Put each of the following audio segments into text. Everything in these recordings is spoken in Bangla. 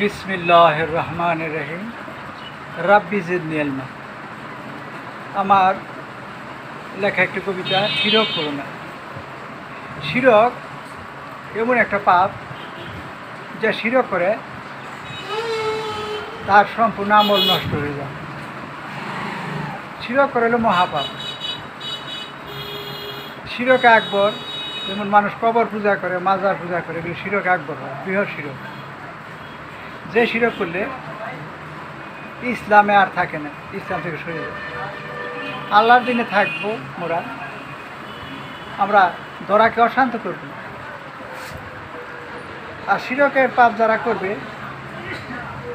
বিসমিল্লাহ রহমান রহিম রাব্বি জিদনি আলমা। আমার লেখা একটি কবিতা, শিরক করোনা শিরক এমন একটা পাপ যা শিরক করে, তার সম্পূর্ণ আমল নষ্ট হয়ে যায়। শিরক করে হলো মহাপাপ। শিরক আকবর, যেমন মানুষ কবর পূজা করে, মাজার পূজা করে এগুলো শিরক আকবর হয়, বৃহৎ শিরক। যে শিরক করলে ইসলামে আর থাকে না, ইসলাম থেকে সরে যায়। আল্লাহর দিনে থাকব মোরা আমরা দরাকে অশান্ত করব। আর শিরকের পাপ যারা করবে,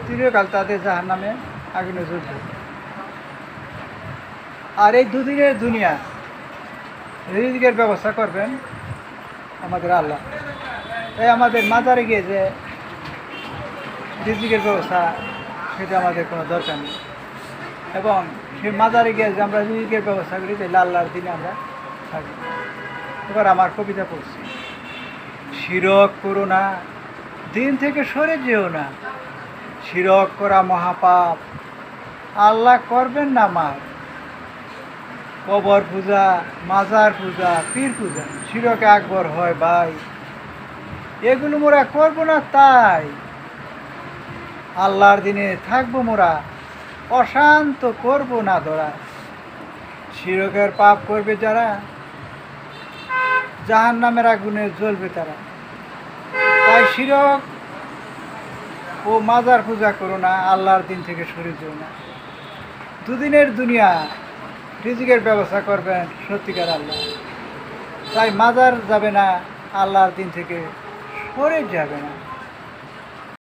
চিরকাল তাদের জাহার নামে আগুনে জ্বলবে। আর এই দুদিনের দুনিয়া, রিজিকের ব্যবস্থা করবেন আমাদের আল্লাহ। তাই আমাদের মাজারে গিয়ে যে রিজিকের ব্যবস্থা, সেটা আমাদের কোনো দরকার নেই। এবং সেই মাজারে গিয়ে যে আমরা রিজিকের ব্যবস্থা করি তাহলে আল্লাহর দিনে আমরা থাকি। এবার আমার কবিতা পড়ছি। শিরক করো না, দিন থেকে সরে যেও না। শিরক করা মহাপাপ, আল্লাহ করবেন না মার কবর পূজা, মাজার পূজা, পীর পূজা, শিরকে আকবর হয় ভাই। এগুলো মোরা করব না তাই। আল্লাহর দিনে থাকব মোরা, অশান্ত করব না ধরা। শিরকের পাপ করবে যারা জাহান নামের আগুনে জ্বলবে তারা। তাই শিরক ও মাজার পূজা করো না, আল্লাহর দিন থেকে সরে যেও না। দুদিনের দুনিয়া রিজিকের ব্যবস্থা করবেন সত্যিকার আল্লাহ। তাই মাজার যাবে না, আল্লাহর দিন থেকে সরে যাবে না।